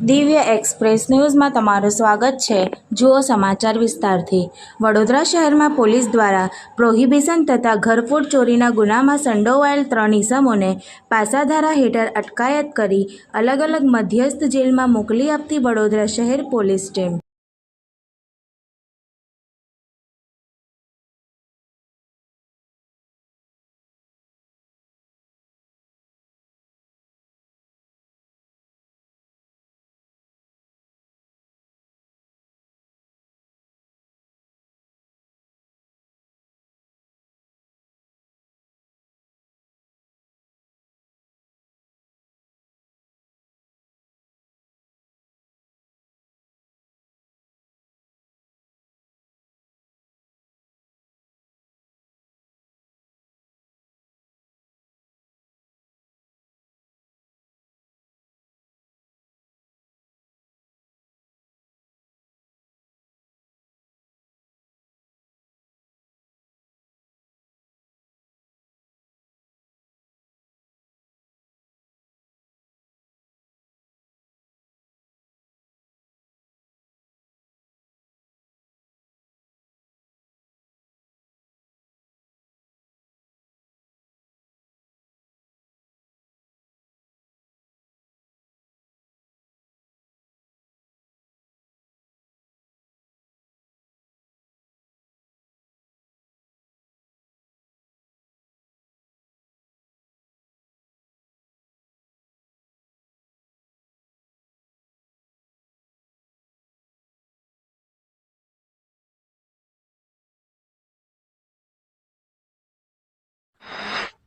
દિવ્ય એક્સપ્રેસ ન્યૂઝમાં તમારું સ્વાગત છે. જુઓ સમાચાર વિસ્તારથી. વડોદરા શહેરમાં પોલીસ દ્વારા પ્રોહિબિશન તથા ઘરફોડ ચોરીના ગુનામાં સંડોવાયેલ ત્રણ ઇસમોને પાસાધારા હેઠળ અટકાયત કરી અલગ અલગ મધ્યસ્થ જેલમાં મોકલી આપતી વડોદરા શહેર પોલીસ ટીમ.